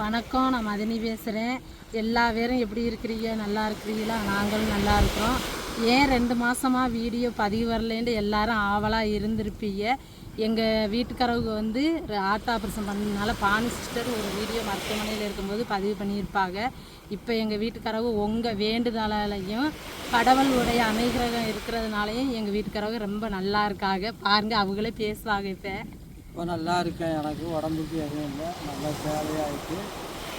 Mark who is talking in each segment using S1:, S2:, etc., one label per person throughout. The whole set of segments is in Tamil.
S1: வணக்கம் நான் மதினி பேசுகிறேன் எல்லா பேரும் எப்படி இருக்கிறீங்க? நல்லா இருக்கிறீங்களா? நாங்களும் நல்லா இருக்கிறோம். ஏன் ரெண்டு மாதமாக வீடியோ பதிவு வரலன்ட்டு எல்லாரும் ஆவலாக இருந்திருப்பீங்க. எங்கள் வீட்டுக்காரவங்க வந்து ஆர்ட் ஆப்ரேஷன் பண்ணதுனால பானு சிஸ்டர் ஒரு வீடியோ மருத்துவமனையில் இருக்கும்போது பதிவு பண்ணியிருப்பாங்க. இப்போ எங்கள் வீட்டுக்காரவங்க உங்கள் வேண்டுதலாலையும் கடவுள் உடைய அனுகிரகம் இருக்கிறதுனாலையும் எங்கள் வீட்டுக்காரவங்க ரொம்ப நல்லா இருக்காங்க. பாருங்கள் அவங்களே பேசுவாங்க இப்போ.
S2: இப்போ நல்லா இருக்கேன். எனக்கு உடம்புக்கு எதுவும் இல்லை. நல்லா சேவையாகிட்டு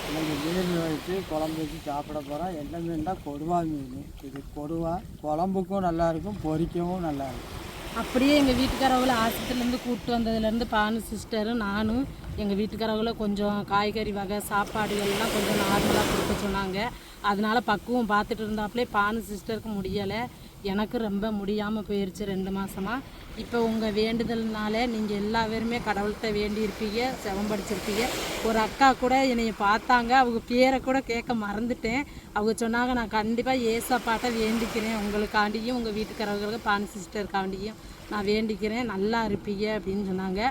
S2: எனக்கு மீன் வச்சு குழம்பு வச்சு சாப்பிட போகிறேன் என்ன மீன் தான் கொடுவா மீன். இது கொடுவா. குழம்புக்கும் நல்லாயிருக்கும் பொரிக்கவும் நல்லாயிருக்கும்
S1: அப்படியே எங்கள் வீட்டுக்காரவங்கள ஆஸ்பத்திரிலேருந்து கூப்பிட்டு வந்ததுலேருந்து பானு சிஸ்டரும் நானும் எங்கள் வீட்டுக்காரவங்கள கொஞ்சம் காய்கறி வகை சாப்பாடுகள்லாம் கொஞ்சம் நார்மலாக கொடுக்க சொன்னாங்க. அதனால் பக்குவம் பார்த்துட்டு இருந்தாப்புலே பானு சிஸ்டருக்கு முடியலை. எனக்கு ரொம்ப முடியாமல் போயிடுச்சு ரெண்டு மாதமாக இப்போ உங்கள் வேண்டுதல்னால நீங்கள் எல்லா பேருமே கடவுள்கிட்ட வேண்டியிருப்பீங்க செவம் படிச்சிருப்பீங்க. ஒரு அக்கா கூட என்னைய பார்த்தாங்க. அவங்க பேரை கூட கேட்க மறந்துட்டேன். அவங்க சொன்னாங்க நான் கண்டிப்பாக ஏசப்பாட்ட வேண்டிக்கிறேன். உங்களுக்காண்டியும் உங்கள் வீட்டுக்காரர்களுக்கு பான் சிஸ்டருக்காண்டியும் நான் வேண்டிக்கிறேன் நல்லா இருப்பீங்க அப்படின்னு சொன்னாங்க.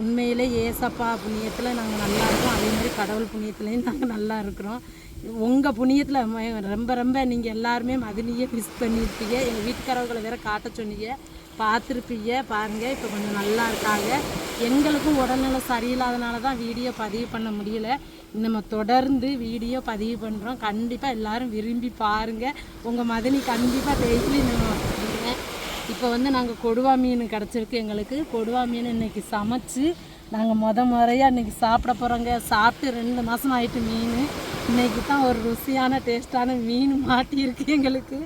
S1: உண்மையிலே ஏசப்பா புண்ணியத்தில் நாங்கள் நல்லா இருக்கோம். அதே மாதிரி கடவுள் புண்ணியத்துலேயும் நாங்கள் நல்லா இருக்கிறோம். உங்கள் புண்ணியத்தில் ரொம்ப ரொம்ப நீங்கள் எல்லாருமே மதினியே மிஸ் பண்ணியிருப்பீங்க. எங்கள் வீட்டுக்காரவங்களை வேற காட்ட சொன்னீங்க. பார்த்துருப்பீங்க பாருங்கள் இப்போ கொஞ்சம் நல்லா இருக்காங்க. எங்களுக்கும் உடல்நிலை சரியில்லாதனால தான் வீடியோ பதிவு பண்ண முடியல. நம்ம தொடர்ந்து வீடியோ பதிவு பண்ணுறோம் கண்டிப்பாக எல்லாரும் விரும்பி பாருங்கள் உங்கள் மதினி கண்டிப்பாக டெய்லி நம்ம இப்போ வந்து நாங்கள் கொடுவா மீன் கிடச்சிருக்கு எங்களுக்கு. கொடுவா மீன் இன்னைக்கு சமைச்சு நாங்கள் முத முறையாக இன்றைக்கி சாப்பிட போகிறோங்க சாப்பிட்டு ரெண்டு மாதம் ஆகிட்டு மீன். இன்னைக்கு தான் ஒரு ருசியான டேஸ்ட்டான மீன் மாட்டியிருக்கு எங்களுக்கு.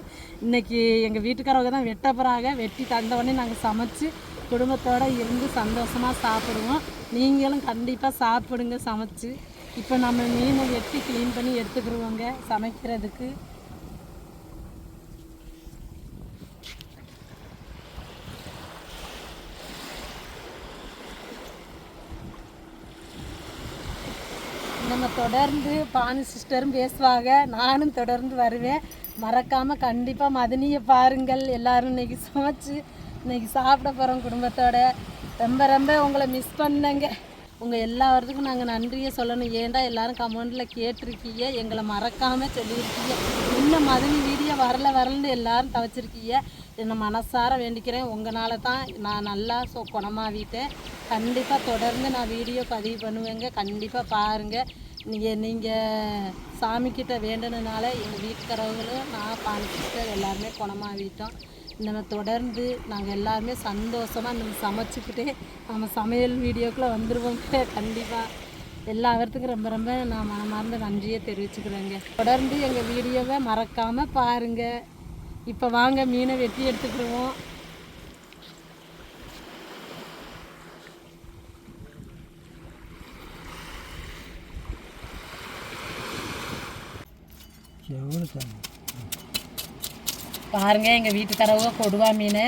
S1: இன்றைக்கி எங்கள் வீட்டுக்காரவங்க தான் வெட்ட போகிறாங்க வெட்டி தந்தவொடனே நாங்கள் சமைச்சு குடும்பத்தோடு இருந்து சந்தோஷமாக சாப்பிடுவோம். நீங்களும் கண்டிப்பாக சாப்பிடுங்க சமைச்சு. இப்போ நம்ம மீனை வெட்டி க்ளீன் பண்ணி எடுத்துக்கிடுவோங்க சமைக்கிறதுக்கு. நம்ம தொடர்ந்து பானு சிஸ்டரும் பேசுவாங்க. நானும் தொடர்ந்து வருவேன். மறக்காமல் கண்டிப்பாக மதனியை பாருங்கள். எல்லாரும் இன்னைக்கு சமைச்சு இன்றைக்கி சாப்பிட போகிறோம் குடும்பத்தோட. ரொம்ப ரொம்ப உங்களை மிஸ் பண்ணங்க. உங்கள் எல்லாத்துக்கும் நாங்கள் நன்றியை சொல்லணும். ஏன்டா எல்லாரும் கமெண்டில் கேட்டிருக்கீங்க? எங்களை மறக்காமல் சொல்லியிருக்கீங்க. இன்னும் மதுனி வீடியோ வரல வரலன்னு எல்லாரும் தவச்சிருக்கீங்க. என்னை மனசார வேண்டிக்கிறேன். உங்களால் தான் நான் நல்லா சோ குணமாவிட்டேன் கண்டிப்பாக தொடர்ந்து நான் வீடியோ பதிவு பண்ணுவேங்க. கண்டிப்பாக பாருங்கள் நீங்கள் நீங்கள் சாமிக்கிட்ட வேண்டனால எங்கள் வீட்டுக்காரவங்களும் நான் பாண்டிச்சிட்டு எல்லாருமே குணமாகிட்டோம் நம்ம தொடர்ந்து நாங்கள் எல்லாருமே சந்தோஷமாக நம்ம சமைச்சிக்கிட்டே நம்ம சமையல் வீடியோக்குள்ளே வந்துடுவோங்க கண்டிப்பாக எல்லாத்துக்கும் ரொம்ப ரொம்ப நான் மனமார்ந்த நன்றியை தெரிவிச்சுக்கிறேங்க. தொடர்ந்து எங்கள் வீடியோவை மறக்காமல் பாருங்கள் இப்போ வாங்க மீனை வெட்டி எடுத்துக்கிடுவோம். பாருங்க எங்கள் வீட்டுக்காரவங்க கொடுவா மீனை.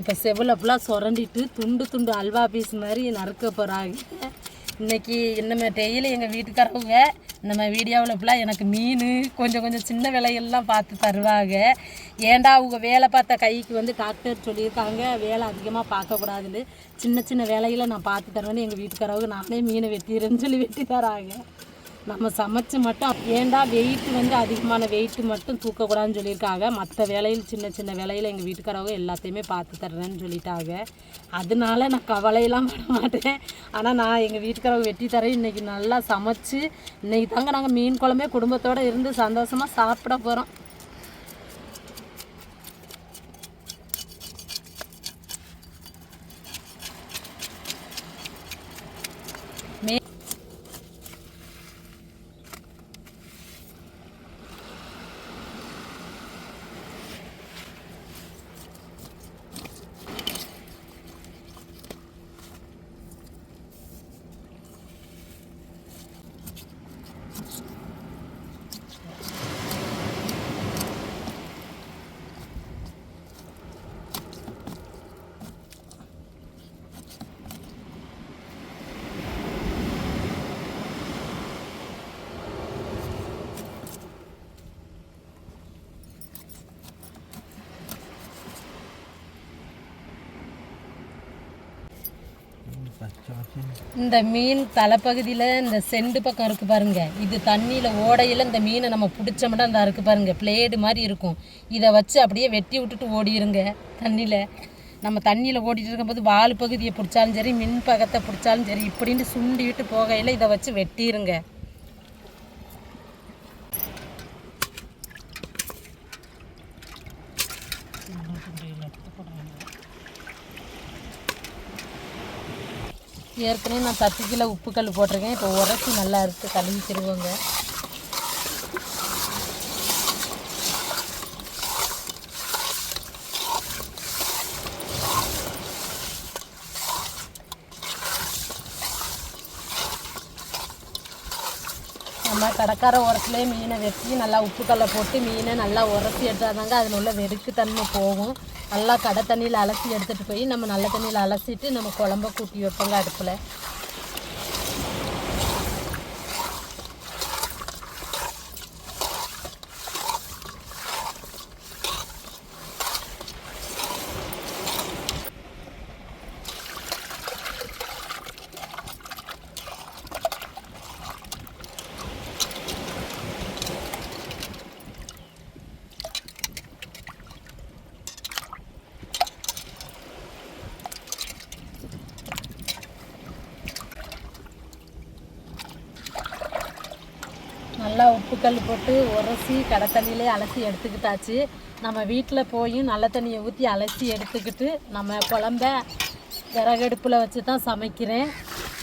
S1: இப்போ செவில் ஃபுல்லாக சுரண்டிட்டு துண்டு துண்டு அல்வா பீஸ் மாதிரி நறுக்க போகிறாங்க இன்னைக்கு நம்ம டெய்லி எங்கள் வீட்டுக்காரவங்க நம்ம வீடியோவில் ஃபுல்லாக எனக்கு மீன் கொஞ்சம் கொஞ்சம் சின்ன விலையெல்லாம் பார்த்து தருவாங்க. ஏண்டா அவங்க வேலை பார்த்த கைக்கு வந்து டாக்டர் சொல்லியிருக்காங்க வேலை அதிகமாக பார்க்கக்கூடாதுன்னு சின்ன சின்ன வேலையில் நான் பார்த்து தருவேன்னு எங்கள் வீட்டுக்காரவங்க நானே மீனை வெட்டிடுறேன்னு சொல்லி வெட்டி தராங்க. நம்ம சமைச்சு மட்டும் ஏன்டா வெயிட் வந்து அதிகமான வெயிட் மட்டும் தூக்கக்கூடாதுன்னு சொல்லியிருக்காங்க. மற்ற வேலையில் சின்ன சின்ன வேலையில் எங்கள் வீட்டுக்காரவங்க எல்லாத்தையுமே பார்த்து தர்றேன்னு சொல்லிட்டாங்க. அதனால நான் கவலையெல்லாம் பட மாட்டேன். ஆனால் நான் எங்கள் வீட்டுக்காரவங்க வெட்டி தரேன். இன்றைக்கி நல்லா சமைச்சு இன்றைக்கி தாங்க நாங்கள் மீன் குழம்பே குடும்பத்தோடு இருந்து சந்தோஷமாக சாப்பிட போகிறோம் இந்த மீன் தலைப்பகுதியில் இந்த செண்டு பக்கம் இருக்கு பாருங்க. இது தண்ணியில் ஓடையில் இந்த மீனை நம்ம பிடிச்சோம்னா அந்த இருக்கு பாருங்க. பிளேடு மாதிரி இருக்கும். இதை வச்சு அப்படியே வெட்டி விட்டுட்டு ஓடிருங்க தண்ணியில். நம்ம தண்ணியில் ஓடிட்டு இருக்கும்போது வால் பகுதியை பிடிச்சாலும் சரி மின் பக்கத்தை பிடிச்சாலும் சரி இப்படின்னு சுண்டி விட்டு போகையில் இதை வச்சு வெட்டிடுங்க ஏற்கனவே நான் பத்து கிலோ உப்பு கல் போட்டிருக்கேன். இப்போ உரைச்சி நல்லா இருக்குது கழுவி திருவோங்க. நம்ம கடைக்கார உரத்துலேயே மீனை வெட்டி நல்லா உப்புக்கல்லை போட்டு மீனை நல்லா உரசி எடுத்தாதாங்க அதில் உள்ள வெறுக்கு தன்மை போகும். நல்லா கடை தண்ணியில் அலசி எடுத்துகிட்டு போய் நம்ம நல்ல தண்ணியில் அலசிட்டு நம்ம குழம்ப கூட்டி வைப்போங்க அடுப்பில். நல்லா உப்பு கல் போட்டு உரசி கடை தண்ணியிலே அலசி எடுத்துக்கிட்டாச்சு. நம்ம வீட்டில் போய் நல்ல தண்ணியை ஊற்றி அலசி எடுத்துக்கிட்டு நம்ம குழம்ப விறகடுப்பில் வச்சு தான் சமைக்கிறேன்.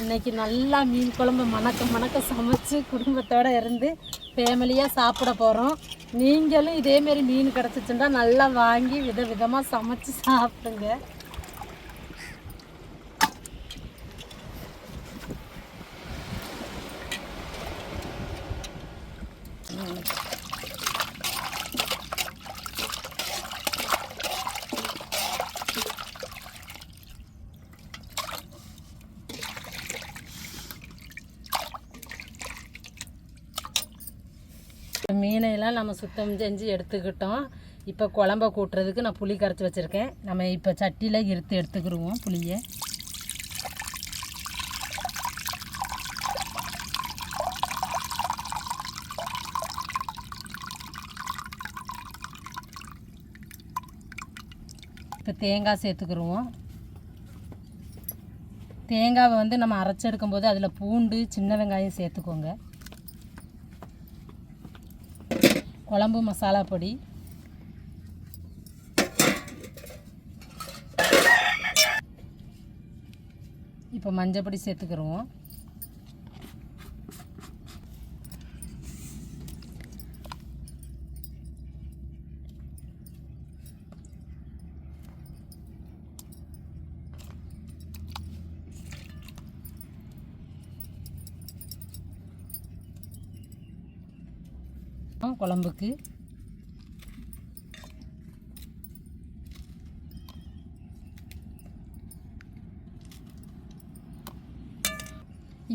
S1: இன்றைக்கி நல்லா மீன் குழம்பு மணக்க மணக்க சமைச்சு குடும்பத்தோடு இருந்து ஃபேமிலியாக சாப்பிட போகிறோம் நீங்களும் இதேமாரி மீன் கிடச்சிச்சுன்னா நல்லா வாங்கி வித விதமாக சமைச்சு சாப்பிடுங்க. மீனையெல்லாம் நம்ம சுத்தம் செஞ்சு எடுத்துக்கிட்டோம். இப்போ குழம்ப கூட்டுறதுக்கு நான் புளி கரைச்சி வச்சுருக்கேன். நம்ம இப்போ சட்டியில் இருத்து எடுத்துக்கிடுவோம் புளியை. இப்போ தேங்காய் சேர்த்துக்கிடுவோம். தேங்காவை வந்து நம்ம அரைச்செடுக்கும்போது அதில் பூண்டு சின்ன வெங்காயம் சேர்த்துக்கோங்க. குழம்பு மசாலா பொடி. இப்போ மஞ்சள் பொடி சேர்த்துக்கிடுவோம் குழம்புக்கு.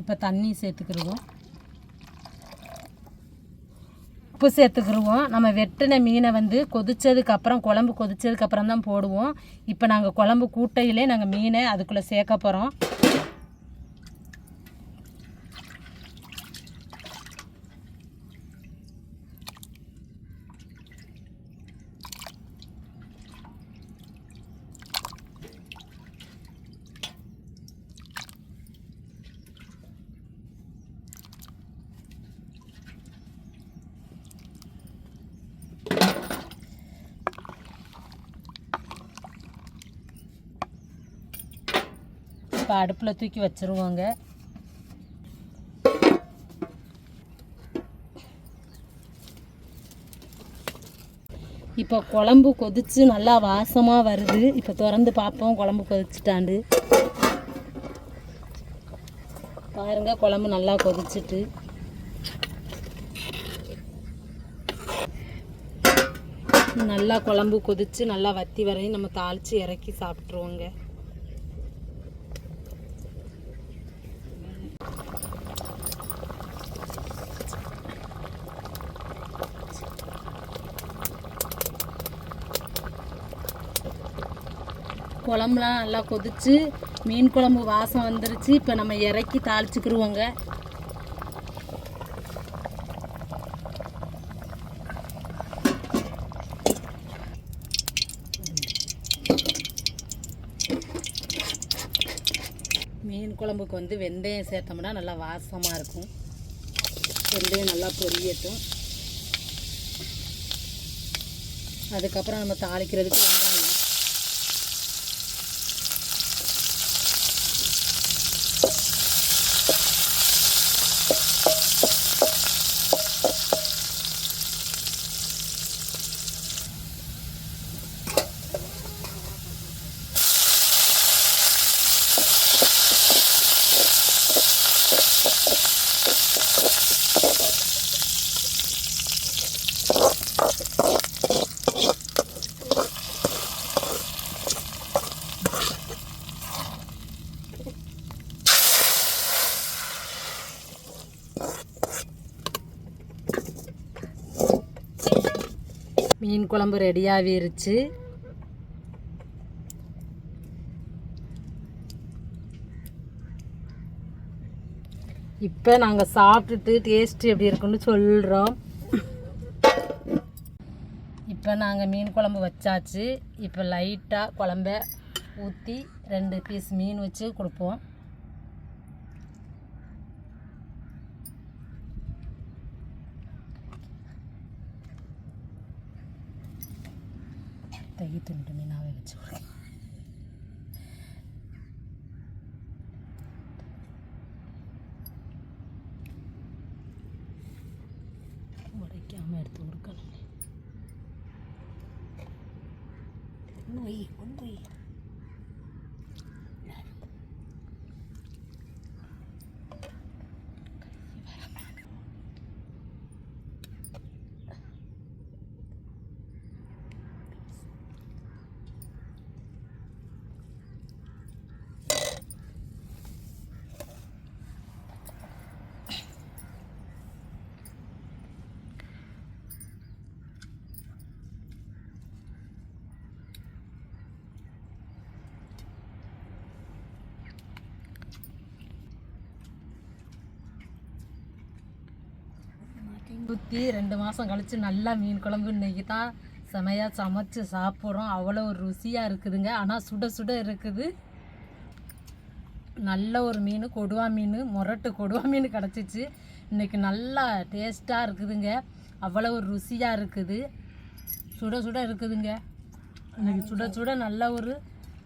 S1: இப்போ தண்ணி சேர்த்துக்கிடுவோம் உப்பு சேர்த்துக்கிடுவோம் நம்ம வெட்டின மீனை வந்து கொதித்ததுக்கப்புறம் குழம்பு கொதித்ததுக்கப்புறம் தான் போடுவோம். இப்போ நாங்கள் குழம்பு கூட்டையிலே நாங்கள் மீனை அதுக்குள்ளே சேர்க்க போகிறோம் இப்போ அடுப்பில் தூக்கி வச்சுருவோங்க. இப்போ குழம்பு கொதிச்சு நல்லா வாசமாக வருது. இப்போ திறந்து பார்ப்போம் குழம்பு கொதிச்சிட்டாண்டு. பாருங்க குழம்பு நல்லா கொதிச்சிட்டு. நல்லா குழம்பு கொதிச்சு நல்லா வத்தி வரையும் நம்ம தாளித்து இறக்கி சாப்பிட்ருவோங்க குழம்புலாம் நல்லா கொதிச்சு மீன் குழம்பு வாசம் வந்துருச்சு. இப்போ நம்ம இறக்கி தாளிச்சுக்கிருவோங்க. மீன் குழம்புக்கு வந்து வெந்தயம் சேர்த்தோம்னா நல்லா வாசமாக இருக்கும். வெந்தயம் நல்லா பொரியட்டும். அதுக்கப்புறம் நம்ம தாளிக்கிறதுக்கு வெங்காயம் மீன் குழம்பு ரெடியாகிருச்சு இப்போ நாங்கள் சாப்பிட்டுட்டு டேஸ்ட் எப்படி இருக்குன்னு சொல்கிறோம் இப்போ நாங்கள் மீன் குழம்பு வச்சாச்சு. இப்போ லைட்டாக குழம்ப ஊற்றி ரெண்டு பீஸ் மீன் வச்சு கொடுப்போம். തൈ തിന്നിട്ട് മിനാവെ വെച്ച് കൊടുക്കും. ഇവിടേക്ക് അമ്മ എടുത്ത് കൊടുക്കണം കൊണ്ടുപോയി കൊണ്ടുപോയി. ஊற்றி ரெண்டு மாதம் கழித்து நல்லா மீன் குழம்பு இன்னைக்கு தான் செமையாக சமைச்சு சாப்பிட்றோம். அவ்வளோ ஒரு ருசியாக இருக்குதுங்க. ஆனால் சுட சுட இருக்குது. நல்ல ஒரு மீன் கொடுவா மீன் முரட்டு கொடுவா மீன் கிடச்சிச்சு. இன்னைக்கு நல்லா டேஸ்ட்டாக இருக்குதுங்க. அவ்வளோ ஒரு ருசியாக இருக்குது. சுட சுட இருக்குதுங்க. இன்னைக்கு சுட சுட நல்ல ஒரு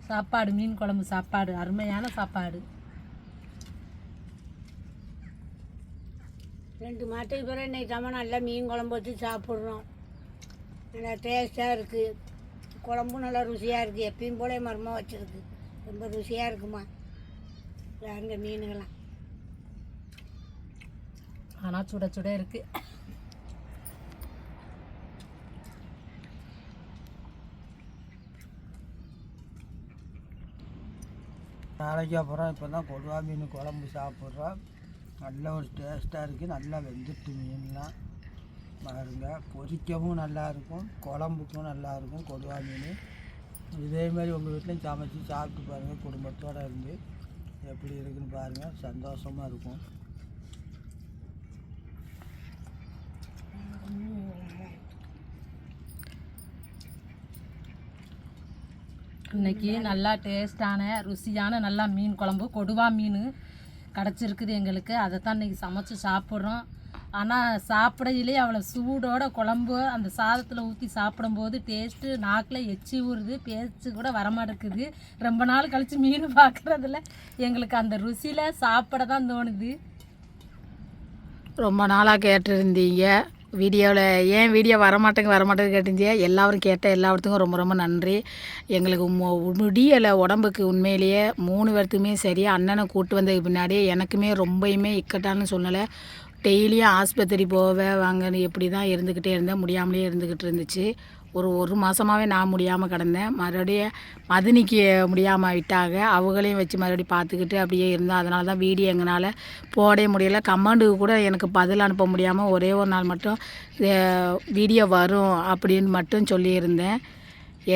S1: சாப்பாடு மீன் குழம்பு சாப்பாடு அருமையான சாப்பாடு.
S3: ரெண்டு மாதத்துக்கு பிறகு இன்னைக்கு தான் நல்லா மீன் குழம்பு வச்சு சாப்பிட்றோம். நல்லா டேஸ்ட்டாக இருக்குது குழம்பும் நல்லா ருசியாக இருக்குது எப்பயும் போல மரமாக வச்சிருக்கு. ரொம்ப ருசியாக இருக்குமா? பாருங்க மீனுங்களாம்.
S1: ஆனால் சுட சுட இருக்குது
S2: நாளைக்கு அப்புறம் இப்போ தான் கொடுவா மீன் குழம்பு சாப்பிட்றோம் நல்ல ஒரு டேஸ்ட்டாக இருக்குது நல்லா வெந்துட்டு மீன்லாம். பாருங்க. பொரிக்கவும் நல்லாயிருக்கும் குழம்புக்கும் நல்லாயிருக்கும் கொடுவா மீன். இதே மாதிரி உங்கள் வீட்லையும் சமைச்சு சாப்பிட்டு பாருங்கள் குடும்பத்தோடு இருந்து எப்படி இருக்குன்னு பாருங்கள் சந்தோஷமாக இருக்கும்.
S1: இன்னைக்கு நல்லா டேஸ்டான ருசியான நல்லா மீன் குழம்பு. கொடுவா மீன். கிடச்சிருக்குது எங்களுக்கு. அதை தான் இன்றைக்கி சமைச்சு சாப்பிட்றோம். ஆனால் சாப்பிடையிலே அவ்வளோ சூடோட குழம்பு அந்த சாதத்தில் ஊற்றி சாப்பிடும்போது டேஸ்ட்டு நாக்கில் எச்சி ஊறுது பேச்சு கூட வரமாட்டேக்குது ரொம்ப நாள் கழித்து மீன் பார்க்குறதுல எங்களுக்கு அந்த ருசியில் சாப்பிட தான் தோணுது.
S4: ரொம்ப நாளாக கேட்டிருந்தீங்க. வீடியோவில் ஏன் வீடியோ வரமாட்டேங்க வரமாட்டேங்க கேட்டிருந்தீங்க எல்லாரும் கேட்ட எல்லாத்துக்கும் ரொம்ப ரொம்ப நன்றி. எங்களுக்கு மு- முடியலை உடம்புக்கு உண்மையிலேயே. மூணு பேர்த்துக்குமே சரி அண்ணனை கூட்டு வந்ததுக்கு பின்னாடி எனக்குமே ரொம்பயுமே இக்கட்டான சூழ்நிலை. டெய்லியும் ஆஸ்பத்திரி போவேன் வாங்கன்னு எப்படி தான் இருந்துக்கிட்டே இருந்தேன் முடியாமலே இருந்துக்கிட்டு இருந்துச்சு. ஒரு ஒரு மாதமாகவே நான் முடியாமல் கிடந்தேன். மறுபடியும் மதினிக்கு முடியாமல் விட்டாங்க. அவங்களையும் வச்சு மறுபடியும் பார்த்துக்கிட்டு அப்படியே இருந்தேன் அதனால தான் வீடியோ எங்களால் போடவே முடியல. கமாண்டுக்கு கூட எனக்கு பதில் அனுப்ப முடியாமல் ஒரே ஒரு நாள் மட்டும் வீடியோ வரும் அப்படின்னு மட்டும் சொல்லியிருந்தேன்.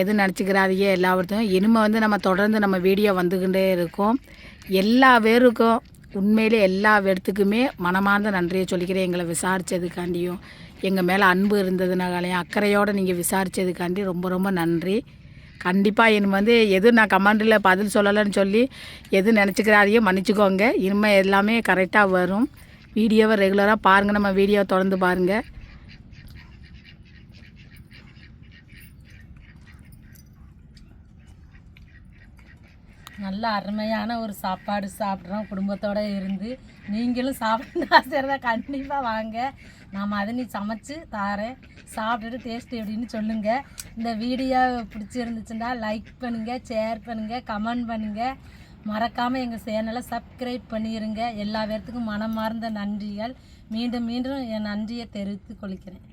S4: எது நினச்சிக்கிறாதையே எல்லாத்தையும் இனிமேல் வந்து நம்ம தொடர்ந்து நம்ம வீடியோ வந்துக்கிட்டே இருக்கோம். எல்லா பேருக்கும் உண்மையிலே எல்லா இடத்துக்குமே மனமார்ந்த நன்றியை சொல்லிக்கிறேன். எங்களை விசாரித்ததுக்காண்டியும் எங்கள் மேலே அன்பு இருந்ததுனாலையும் அக்கறையோடு நீங்கள் விசாரித்ததுக்காண்டி ரொம்ப ரொம்ப நன்றி. கண்டிப்பாக இனிமே வந்து எது நான் கமாண்டில் பதில் சொல்லலைன்னு சொல்லி எது நினச்சிக்கிறாரையும் மன்னிச்சுக்கோங்க. இனிமேல் எல்லாமே கரெக்டாக வரும். வீடியோவை ரெகுலராக பாருங்கள் நம்ம வீடியோ தொடர்ந்து பாருங்கள்
S1: நல்ல அருமையான ஒரு சாப்பாடு சாப்பிட்றோம் குடும்பத்தோடு இருந்து. நீங்களும் சாப்பிடணும் ஆசை கண்டிப்பாக வாங்க. நான் நீ சமைச்சு தாரேன். சாப்பிட்டுட்டு டேஸ்ட் எப்படின்னு சொல்லுங்கள் இந்த வீடியோ பிடிச்சிருந்துச்சுன்னா லைக் பண்ணுங்கள் ஷேர் பண்ணுங்கள் கமெண்ட் பண்ணுங்கள் மறக்காமல் எங்கள் சேனலை சப்ஸ்கிரைப் பண்ணிடுங்க எல்லா பேர்த்துக்கும் மனமார்ந்த நன்றிகள். மீண்டும் மீண்டும் என் நன்றியை தெரிவித்து கொள்கிறேன்.